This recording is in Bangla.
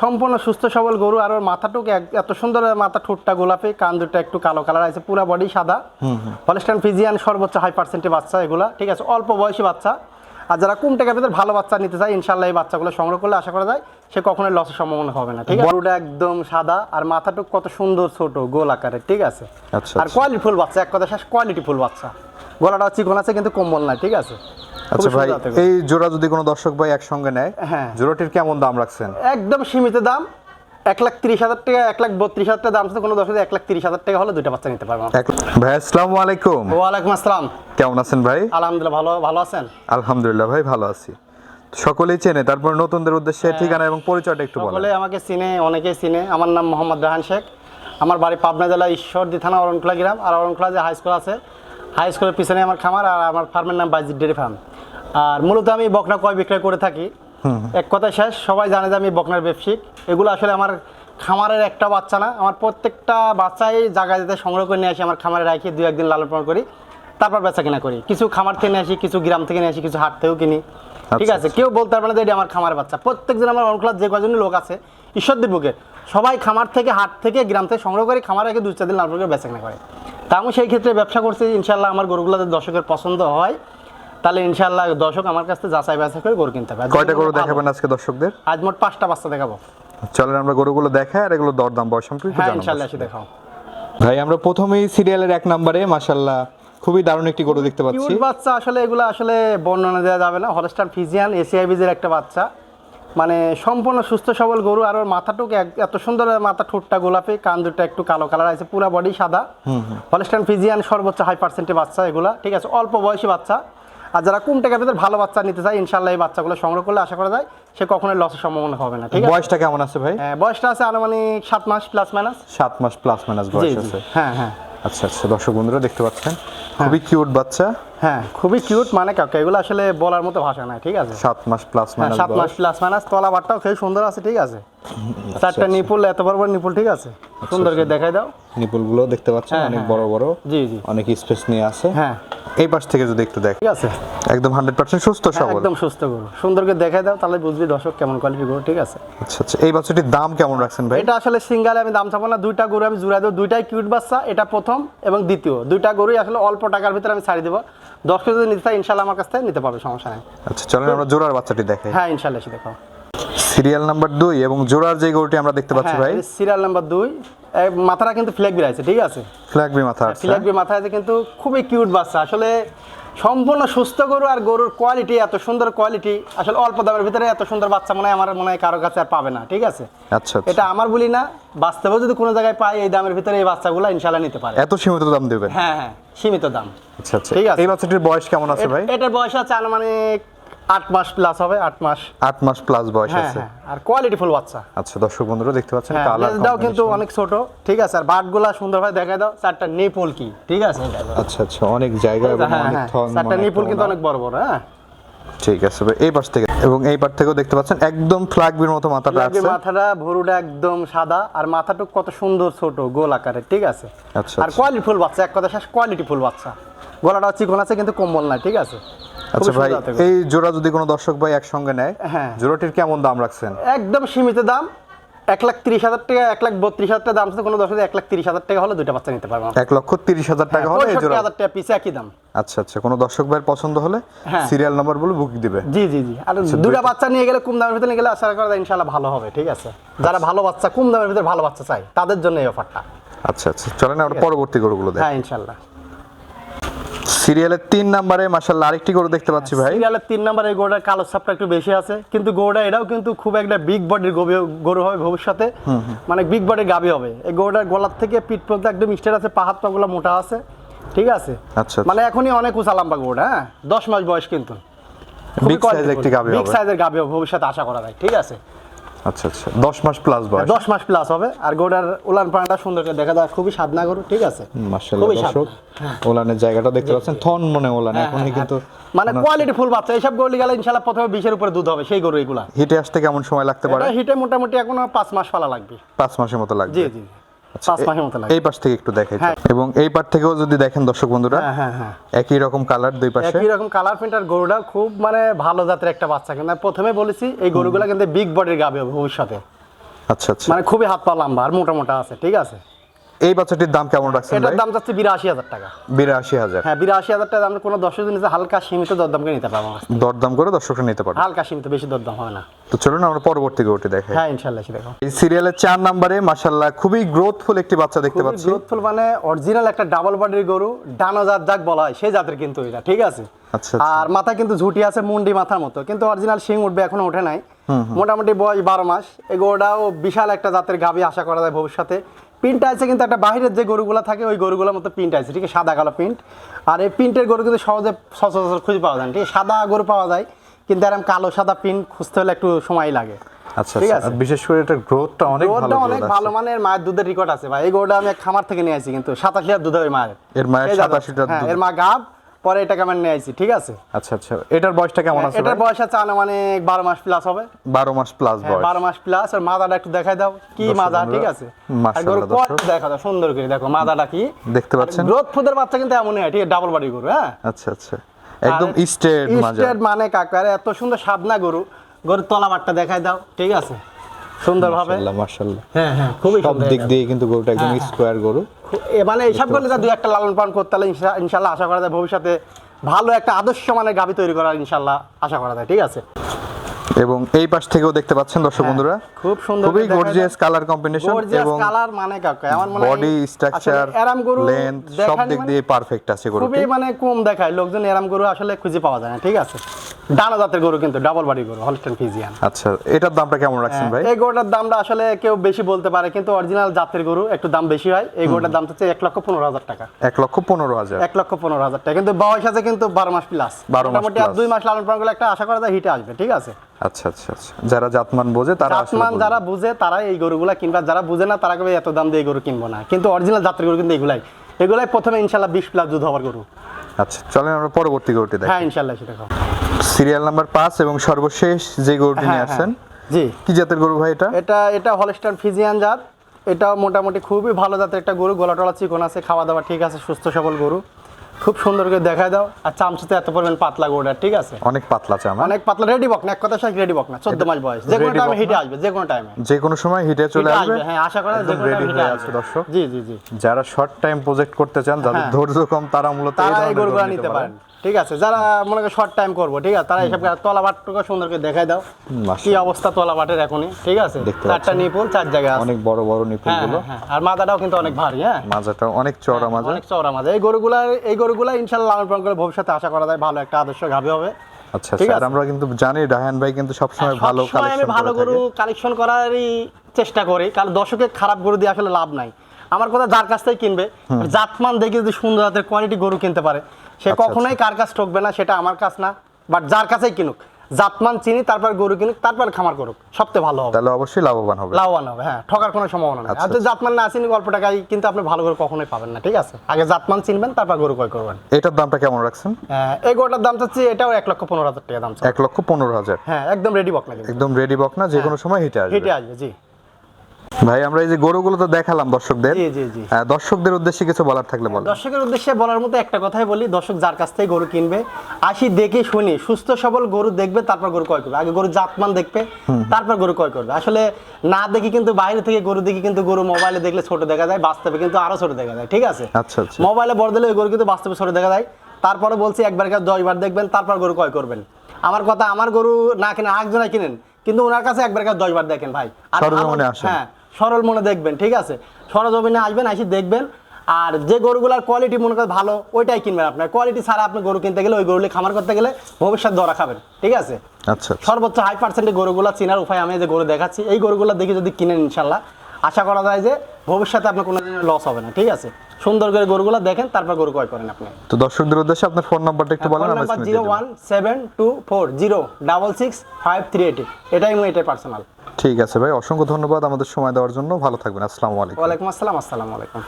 সম্পূর্ণ সুস্থ সবল গরু আর ওর মাথাটুক এত সুন্দর মাথা ঠোঁটটা গোলাপি কান দুটো একটু কালো কালার আছে পুরো বডি সাদা। হলস্টাইন ফিজিয়ান সর্বোচ্চ হাই পার্সেন্টের বাচ্চা এগুলা ঠিক আছে? অল্প বয়সী বাচ্চা। আর যারা কম টাকার ভিতরে ভালো বাচ্চা নিতে চায় ইনশাল্লাহ এই বাচ্চাগুলো সংগ্রহ করলে আশা করা যায় সে কখনোই লসের সম্ভাবনা হবে না ঠিক আছে? গরুটা একদম সাদা আর মাথাটুক কত সুন্দর ছোট গোল আকারের ঠিক আছে? আচ্ছা, আর কোয়ালিটি ফুল বাচ্চা এক কথা শেষ কোয়ালিটি ফুল বাচ্চা। গলাটা চিকন আছে কিন্তু কম্বল নাই ঠিক আছে? আচ্ছা ভাই। এই জোড়া যদি কোনো দর্শক ভাই একসঙ্গে নেয় হ্যাঁ। জোড়াটির কেমন দাম রাখছেন? একদম সীমিত দাম। এক লাখ তিরিশ হাজার টাকা এক লাখ বত্রিশ হাজার টাকা দাম আছে কোনো দশ এক লাখ তিরিশ হাজার টাকা হলে দুইটা বাচ্চা নিতে পারব। ভাই আসসালামু আলাইকুম। ওয়ালাইকুম আসসালাম। কেমন আছেন ভাই? আলহামদুলিল্লাহ ভালো ভালো আছেন? আলহামদুলিল্লাহ ভাই ভালো আছি। সকলেই চেনে তারপর নতুনদের উদ্দেশ্যে ঠিকানা এবং পরিচয়টা একটু বলেন। সকলে আমাকে চিনে অনেকেই চিনে। আমার নাম মোহাম্মদ রাহান শেখ। আমার বাড়ি পাবনা জেলা ঈশ্বরদী থানা অরণখোলা গ্রাম। আর অরণখোলা যে হাই স্কুল আছে হাই স্কুলের পিছনে আমার খামার আর আমার ফার্মের নাম বাইজিৎ ডেরি ফার্ম আর মূলত আমি বকনা কয় বিক্রয় করে থাকি। এক কথা শেষ সবাই জানে যে আমি বকনার ব্যবসায়িক। এগুলো আসলে আমার খামারের একটা বাচ্চা না আমার প্রত্যেকটা বাচ্চাই জায়গায় যাতে সংগ্রহ করে নিয়ে আসি আমার খামারে রাখি দু একদিন লালন পালন করি তারপর বেচা কিনা করি। কিছু খামার থেকে নিয়ে আসি কিছু গ্রাম থেকে নিয়ে আসি কিছু হাট থেকেও কিনি। ঠিক আচ্ছা, আছে কেউ বলতে পারবে না যে এটা আমার খামারের বাচ্চা। প্রত্যেকজন আমার অনক্লাস যে কজন লোক আছে ঈশ্বরদীর বুকে সবাই খামার থেকে হাট থেকে গ্রাম থেকে সংগ্রহ করে খামার রেখে দু চার দিন লাল করে বেচা কিনা করে। তা আমি সেই ক্ষেত্রে ব্যবসা করছি ইনশাল্লাহ আমার গরুগুলো দর্শকের পছন্দ হয় তাহলে ইনশাল্লাহ দর্শক আমার কাছ থেকে যাচাই বাছাই করে গরু কিনতে আর কয়টা গরু দেখাবেন আজকে দর্শকদের? আজ মোট পাঁচটা বাচ্চা দেখাবো। চলেন আমরা গরুগুলো দেখাই আর এগুলো দরদাম বয়স সম্পর্কে হ্যাঁ জানাব। ইনশাল্লাহ এসে দেখাও। ভাই আমরা প্রথমেই সিরিয়ালের এক নম্বরে মাশাল্লাহ খুবই দারুণ একটি গরু দেখতে পাচ্ছি। কিউট বাচ্চা আসলে এগুলো আসলে বর্ণনা দেওয়া যাবে না। হলস্টার ফিজিয়ান এসিআই বিজের একটা বাচ্চা। মানে সম্পূর্ণ সুস্থ সবল গরু আর ওর মাথাটুক এত সুন্দর মাথা ঠোঁটটা গোলাপি কান দুটো একটু কালো কালার আছে পুরো বডি সাদা। হলস্টান ফিজিয়ান সর্বোচ্চ হাই পার্সেন্টের বাচ্চা এগুলা। ঠিক আছে অল্প বয়সী বাচ্চা। আর যারা কম টাকা ভিতরে ভালো বাচ্চা নিতে চায় ইনশাল্লাহ এই বাচ্চাগুলো সংগ্রহ করলে আশা করা যায় সে কখনো লসের সম্ভাবনা হবে না ঠিক আছে? বয়সটা কেমন আছে ভাই? হ্যাঁ, বয়সটা আছে আনুমানিক সাত মাস প্লাস মাইনাস সাত মাস প্লাস মাইনাস বয়স আছে। হ্যাঁ হ্যাঁ। আচ্ছা আচ্ছা দর্শক বন্ধুরা দেখতে পাচ্ছেন খুবই কিউট বাচ্চা। হ্যাঁ খুবই কিউট মানে কাকা এগুলো আসলে বলার মতো ভাষা নাই ঠিক আছে? সাত মাস প্লাস হ্যাঁ, মাইনাস সাত মাস প্লাস মাইনাস তলা বাটটাও খেয়ে সুন্দর আছে ঠিক আছে? চারটা নিপুল এত বড় বড় নিপুল ঠিক আছে? সুন্দর করে দেখাই দাও। নিপুলগুলো দেখতে পাচ্ছেন হ্যাঁ, অনেক হ্যাঁ। বড় বড়। জি জি। অনেক স্পেস নিয়ে আছে। হ্যাঁ। এই পাশ থেকে যদি একটু দেখ ঠিক আছে। একদম হান্ড্রেড পার্সেন্ট সুস্থ সবল। একদম সুস্থ গরু। সুন্দর করে দেখাই দাও তাহলে বুঝবি দর্শক কেমন কোয়ালিটি গরু ঠিক আছে? আচ্ছা আচ্ছা। এই বাচ্চাটির দাম কেমন রাখছেন ভাই? এটা আসলে সিঙ্গালে আমি দাম চাবো না দুইটা গরু আমি জুড়াই দেবো। দুইটাই কিউট বাচ্চা এটা প্রথম এবং দ্বিতীয়। দুইটা গরুই আসলে অল্প টাকার ভিতরে আমি ছাড়ি দেবো। দশ কেজি যদি নিতে চাই ইনশাল্লাহ আমার কাছ থেকে নিতে পারবে সমস্যা নেই। আচ্ছা চলেন আমরা জোড়ার বাচ্চাটি দেখাই। হ্যাঁ ইনশাল্লাহ এসে দেখো সিরিয়াল নাম্বার দুই এবং জোড়ার যে গরুটি আমরা দেখতে পাচ্ছি হ্যাঁ ভাই। সিরিয়াল নাম্বার দুই। মাথাটা কিন্তু ফ্ল্যাগ বেরাইছে ঠিক আছে? ফ্ল্যাগবি মাথা আছে। ফিলাপি মাথায় আছে কিন্তু খুবই কিউট বাচ্চা। আসলে সম্পূর্ণ সুস্থ গরু আর গরুর কোয়ালিটি এত সুন্দর কোয়ালিটি আসলে অল্প দামের ভিতরে এত সুন্দর বাচ্চা মনে হয় আমার মনে হয় কারও কাছে আর পাবে না ঠিক আছে? আচ্ছা আচ্ছা। এটা আমার বলি না বাস্তবে যদি কোনো জায়গায় পাই এই দামের ভিতরে এই বাচ্চাগুলো ইনশাল্লাহ নিতে পারে। এত সীমিত দাম দেবেন? হ্যাঁ হ্যাঁ সীমিত দাম। আচ্ছা আচ্ছা। ঠিক আছে। এই বাচ্চাটির বয়স কেমন আছে ভাই? এটার বয়স আছে আনুমানিক আট মাস প্লাস হবে আট মাস। আট মাস প্লাস বয়স হ্যাঁ আছে। হ্যাঁ আর কোয়ালিটি ফুল বাচ্চা। আচ্ছা দর্শক বন্ধুরা দেখতে পাচ্ছেন হ্যাঁ কালার কিন্তু অনেক ছোট। ঠিক আছে আর বাটগুলা সুন্দরভাবে দেখাই দাও চারটা নিপুল কি? ঠিক আছে? আচ্ছা আচ্ছা অনেক জায়গা এবং অনেক থন চারটা কিন্তু অনেক বড় বড় হ্যাঁ। ঠিক আছে এই পাশ থেকে এবং এই পাশ থেকেও দেখতে পাচ্ছেন একদম ফ্ল্যাগবির মতো মাথাটা আছে। মাথাটা ভরুটা একদম সাদা আর মাথাটুক কত সুন্দর ছোট গোল আকারের ঠিক আছে। আচ্ছা, আর আচ্ছা। কোয়ালিটি ফুল বাচ্চা এক কথা শেষ কোয়ালিটি ফুল বাচ্চা। গলাটা চিকন আছে কিন্তু কম্বল নাই ঠিক আছে। আচ্ছা ভাই। এই জোড়া যদি কোনো দর্শক ভাই একসঙ্গে নেয় হ্যাঁ। জোড়াটির কেমন দাম রাখছেন? একদম সীমিত দাম এক লাখ তিরিশ হাজার টাকা এক লাখ বত্রিশ হাজার টাকা দাম কোনো দশ এক লাখ তিরিশ হাজার টাকা হলে দুইটা বাচ্চা নিতে পারব এক লক্ষ তিরিশ হাজার টাকা হলে পঁয়ষট্টি হাজার টাকা পিছে একই দাম। আচ্ছা আচ্ছা কোনো দর্শক ভাইয়ের পছন্দ হলে হ্যাঁ। সিরিয়াল নাম্বার বলে বুক দিবে। জি জি জি। আর দুটা বাচ্চা নিয়ে গেলে কম দামের ভিতরে নিয়ে গেলে আশা করা যায় ইনশাল্লাহ ভালো হবে ঠিক আছে? যারা ভালো বাচ্চা কম দামের ভিতরে ভালো বাচ্চা চাই তাদের জন্য এই অফারটা আচ্ছা আচ্ছা চলেন আমরা পরবর্তী গরুগুলো দেখ। হ্যাঁ ইনশাল্লাহ সিরিয়ালের তিন নাম্বারে মাসাল্লাহ আরেকটি গরু দেখতে পাচ্ছি ভাই। সিরিয়ালের তিন নম্বর গরুটার কালো সাপটা একটু বেশি আছে কিন্তু গরুটা এটাও কিন্তু খুব একটা বিগ বডির গরু হবে ভবিষ্যতে। মানে বিগ বডির গাবি হবে। এই গরুটার গলার থেকে পিঠ পর্যন্ত একদম স্টেট আছে পাহাড় পাগুলো মোটা আছে ঠিক আছে? আচ্ছা মানে এখনই অনেক উঁচা লম্বা গরুটা হ্যাঁ? দশ মাস বয়স কিন্তু। একটি বিগ সাইজের গাবি হবে ভবিষ্যতে আশা করা যায় ঠিক আছে? আচ্ছা আচ্ছা। দশ মাস প্লাস বয়স। দশ মাস প্লাস হবে। আর উলান পানাটা সুন্দর করে দেখা যায় খুবই সাদনা গরু ঠিক আছে? দর্শক ওলানের জায়গাটা দেখতে পাচ্ছেন থন মনে ওলান এখনই কিন্তু মানে কোয়ালিটি ফুল বাচ্চা এইসব গরু গেলে ইনশাল্লাহ প্রথমে বিশের উপরে দুধ হবে সেই গরু এগুলা হিটে আসতে কেমন সময় লাগতে পারে? হিটে মোটামুটি এখনও পাঁচ মাস ফালা লাগবে। পাঁচ মাসের মতো লাগবে। জি জি। আচ্ছা, এই পাশ থেকে একটু দেখাই হ্যাঁ। এবং এই পাশ থেকেও যদি দেখেন দর্শক বন্ধুরা হ্যাঁ হ্যাঁ হ্যাঁ। একই রকম কালার দুই পাশে। একই রকম কালার প্রিন্ট আর গরুটা খুব মানে ভালো জাতের একটা বাচ্চা। কিন্তু প্রথমে বলেছি এই গরুগুলো কিন্তু বিগ বডির গাবে ভবিষ্যতে। আচ্ছা আচ্ছা। মানে খুবই হাত পা লম্বা আর মোটা মোটা আছে ঠিক আছে? এই বাচ্চাটির দাম কেমন রাখছেন এটার দাম যাচ্ছে বিরাশি হাজার টাকা। বিরাশি হাজার। হ্যাঁ বিরাশি হাজার টাকা আমরা কোনো দর্শক নিতে হালকা সীমিত দরদাম করে নিতে পারব। দরদাম করে দর্শকরা নিতে পারবে। হালকা সীমিত বেশি দরদাম হবে না। তো চলুন আমরা পরবর্তী গরুটি দেখাই হ্যাঁ ইনশাল্লাহ সে দেখো। এই সিরিয়ালের চার নম্বরে মাশাল্লাহ খুবই গ্রোথফুল একটি বাচ্চা দেখতে পাচ্ছি। গ্রোথফুল মানে অরিজিনাল একটা ডাবল বডির গরু ডানো জাত যাক বলা হয় সেই জাতের কিন্তু এটা ঠিক আছে? আচ্ছা আচ্ছা। আর মাথা কিন্তু ঝুটি আছে মুন্ডি মাথার মতো কিন্তু অরিজিনাল শিং উঠবে এখনও ওঠে নাই। মোটামুটি বয়স বারো মাস। এই গরুটাও বিশাল একটা জাতের গাভী আশা করা যায় ভবিষ্যতে। প্রিন্ট আছে কিন্তু একটা বাহিরের যে গরুগুলো থাকে ওই গরুগুলোর মতো প্রিন্ট আছে ঠিক আছে? সাদা কালো প্রিন্ট আর এই প্রিন্টের গরু কিন্তু সহজে সচরাচর খুঁজে পাওয়া যায় ঠিক আছে? সাদা গরু পাওয়া যায় কিন্তু এরকম কালো সাদা প্রিন্ট খুঁজতে হলে একটু সময় লাগে। আচ্ছা ঠিক আচ্ছা। আছে। বিশেষ করে এটার গ্রোথটা অনেক ভালো অনেক ভালো মানের মায়ের দুধের রেকর্ড আছে ভাই। এই গরুটা আমি খামার থেকে নিয়ে আসি কিন্তু সাতাশ লিটার দুধ হয় মায়ের। এর মায়ের এই জাত 87 লিটার হ্যাঁ, এর মা গাব পরে এটাকে আমি নিয়ে আসি ঠিক আছে? আচ্ছা আচ্ছা। এটার বয়সটা কেমন আছে এটার বয়স আছে আনুমানিক বারো মাস প্লাস হবে। বারো মাস প্লাস হ্যাঁ, বয়স। বারো মাস প্লাস আর মাদাটা একটু দেখাই দাও কি মাদা ঠিক আছে? দেখা দাও সুন্দর করে দেখো মাদাটা কি? দেখতে পাচ্ছেন? গ্রোথ ফুডের বাচ্চা কিন্তু এমনই হয় ঠিক আছে ডাবল বাড়ি গরু হ্যাঁ? আচ্ছা আচ্ছা। একদম স্টেট মানে কাকার এত সুন্দর সাবনা গরু। গরুর তলাবারটা দেখাই দাও ঠিক আছে? সুন্দর ভাবে মাশাআল্লাহ। হ্যাঁ হ্যাঁ খুবই সব দিক দিয়ে কিন্তু গরুটা একদম স্কোয়ার গরু। এ মানে এইসব করলে দুই একটা লালন পালন করতে হলে ইনশা- ইনশাল্লাহ আশা করা যায় ভবিষ্যতে ভালো একটা আদর্শ মানের গাভী তৈরি করার ইনশাল্লাহ আশা করা যায় ঠিক আছে? এবং এই পাশ থেকেও দেখতে পাচ্ছেন দর্শক বন্ধুরা? খুব সুন্দর খুবই গর্জিয়াস কালার কম্বিনেশন এবং কালার মানে কাকা আমার মনে হয় বডি স্ট্রাকচার এরাম গরু লেন্থ সব দিক মানে দিয়ে পারফেক্ট আছে গরুটি। খুবই মানে কম দেখায় লোকজন এরাম গরু আসলে খুঁজে পাওয়া যায় না ঠিক আছে? ডানা জাতের গরু কিন্তু ডাবল বাড়ি গরু হলস্টেন ফিজিয়ান আচ্ছা এটার দামটা কেমন রাখছেন ভাই? এই গরুটার দামটা আসলে কেউ বেশি বলতে পারে কিন্তু অরিজিনাল জাতের গরু একটু দাম বেশি হয়। এই গরুটার দাম হচ্ছে এক লক্ষ পনেরো হাজার টাকা। এক লক্ষ পনেরো হাজার। এক লক্ষ পনেরো হাজার টাকা। কিন্তু বয়স আছে কিন্তু বারো মাস প্লাস 12 মাস মোটামুটি আর দুই মাস লালন পালন করলে একটা আশা করা যায় হিটে আসবে ঠিক আছে? আচ্ছা আচ্ছা আচ্ছা। যারা জাতমান বোঝে তারা জাতমান যারা বুঝে তারা এই গরুগুলা কিনবা। যারা বুঝে না তারা কবে এত দাম দিয়ে গরু কিনবো না। কিন্তু অরিজিনাল জাতের গরু কিন্তু এগুলাই। এগুলাই প্রথমে ইনশাল্লাহ বিশ প্লাস দুধ হওয়ার গরু। আচ্ছা চলেন আমরা পরবর্তী গরুটি দেখি। হ্যাঁ ইনশাল্লাহ সেটা। সিরিয়াল নাম্বার পাঁচ এবং সর্বশেষ যে গরুটি নিয়ে হ্যাঁ, আসছেন জি। কি জাতের গরু ভাই এটা? এটা এটা হলস্টার ফিজিয়ান জাত। এটা মোটামুটি খুবই ভালো জাতের একটা গরু। গলা টলা চিকন আছে খাওয়া দাওয়া ঠিক আছে সুস্থ সবল গরু। খুব সুন্দর করে দেখায় দাও। আর চামচুতে এত পরিমাণ পাতলা গরুটা ঠিক আছে? অনেক পাতলা চাম অনেক পাতলা রেডি বক না এক কথা শেষ রেডি বক না। চোদ্দ মাস বয়স। যে কোনো টাইমে হিটে আসবে যে কোনো টাইমে যে কোনো সময় হিটে চলে আসবে হ্যাঁ আশা করা যে কোনো হিটে হয়ে আসবে। দর্শক। জি জি জি। যারা শর্ট টাইম প্রজেক্ট করতে চান যাদের হ্যাঁ। ধৈর্য কম তারা মূলত এই গরুগুলো গরু নিতে পারেন। ঠিক আছে যারা মনে করে শর্ট টাইম করব ঠিক আছে তারা এইসব তলা বাটটুকু সুন্দর করে দেখাই দাও। কি অবস্থা তলা বাটের এখনই ঠিক আছে? চারটা নিপুল চার জায়গায় অনেক বড় বড় নিপুল হ্যাঁ গুলো। হ্যাঁ, হ্যাঁ। আর মাথাটাও কিন্তু অনেক ভারী হ্যাঁ? মাজাটা অনেক চওড়া মাজা। অনেক চওড়া মাঝে এই গরুগুলার এই গরুগুলা ইনশাল্লাহ লালন পালন করে ভবিষ্যতে আশা করা যায় ভালো একটা আদর্শ গাভী হবে। আচ্ছা ঠিক আছে। আমরা কিন্তু জানি রাহান ভাই কিন্তু সবসময় ভালো কালেকশন ভালো গরু কালেকশন করারই চেষ্টা করি কারণ দর্শকে খারাপ গরু দিয়ে আসলে লাভ নাই। আমার কথা যার কাছ থেকে কিনবে জাতমান দেখে যদি সুন্দর জাতের কোয়ালিটি গরু কিনতে পারে সে আচ্ছা, কখনোই কার কাছ ঠকবে না সেটা আমার কাছ না বাট যার কাছেই কিনুক। জাতমান চিনি তারপর গরু কিনুক তারপর খামার করুক সবচেয়ে ভালো হবে। তাহলে অবশ্যই লাভবান হবে। লাভবান হবে হ্যাঁ ঠকার কোনো সম্ভাবনা নেই। আচ্ছা, আর যদি জাতমান না চিনি অল্প টাকায় কিন্তু আপনি ভালো করে কখনোই পাবেন না ঠিক আছে? আগে জাতমান চিনবেন তারপর গরু ক্রয় করবেন। এটার দামটা কেমন রাখছেন? আহ, এই গরুটার দাম চাচ্ছি এটাও এক লক্ষ পনেরো হাজার টাকা দাম এক লক্ষ পনেরো হাজার। হ্যাঁ একদম রেডি বক না একদম রেডি বক না যে কোনো সময় হিটে আসবে। হিটে আসবে জি। ভাই আমরা এই যে গরুগুলো তো দেখালাম দর্শকদের। দর্শকদের উদ্দেশ্যে কিছু বলার থাকলে বলেন। দর্শকের উদ্দেশ্যে বলার মতো একটা কথাই বলি দর্শক যার কাছ থেকে গরু কিনবে আসি দেখে শুনি সুস্থ সবল গরু দেখবে তারপর গরু ক্রয় করবে। আগে গরু জাতমান দেখবে তারপর গরু ক্রয় করবে। আসলে না দেখি কিন্তু বাইরে থেকে গরু দেখি কিন্তু গরু মোবাইলে দেখলে ছোট দেখা যায় বাস্তবে কিন্তু আরও ছোট দেখা যায় ঠিক আছে? আচ্ছা আচ্ছা। মোবাইলে বড় দিলে ওই গরু কিন্তু বাস্তবে ছোট দেখা যায়। তারপরে বলছি একবার কাজ দশ বার দেখবেন তারপর গরু ক্রয় করবেন। আমার কথা আমার গরু না কিনে আরেকজনে কিনেন কিন্তু ওনার কাছে একবার কাজ দশ বার দেখেন ভাই। আর। হ্যাঁ সরল মনে দেখবেন ঠিক আছে? সরল জমিনে আসবেন আসি দেখবেন। আর যে গরুগুলার কোয়ালিটি মনে করেন ভালো ওইটাই কিনবেন আপনার কোয়ালিটি ছাড়া আপনি গরু কিনতে গেলে ওই গরুগুলি খামার করতে গেলে ভবিষ্যৎ ধরা খাবেন ঠিক আছে? আচ্ছা আচ্ছা। সর্বোচ্চ হাই পার্সেন্টের গরুগুলা চিনার উপায় আমি যে গরু দেখাচ্ছি এই গরুগুলা দেখে যদি কিনেন ইনশাল্লাহ আশা করা যায় যে ভবিষ্যতে আপনার কোনো লস হবে না ঠিক আছে? সুন্দর করে গরুগুলো দেখেন তারপর গরু ক্রয় করেন আপনি। তো দর্শকদের উদ্দেশ্যে আপনার ফোন নাম্বারটা একটু বলেন দিয়ে zero one seven two four zero double six five three eight এটাই আমি এটাই পার্সোনাল ঠিক আছে ভাই অসংখ্য ধন্যবাদ আমাদের সময় দেওয়ার জন্য। ভালো থাকবেন আসসালামু আলাইকুম। ওয়ালাইকুম আসসালাম আসসালামু আলাইকুম।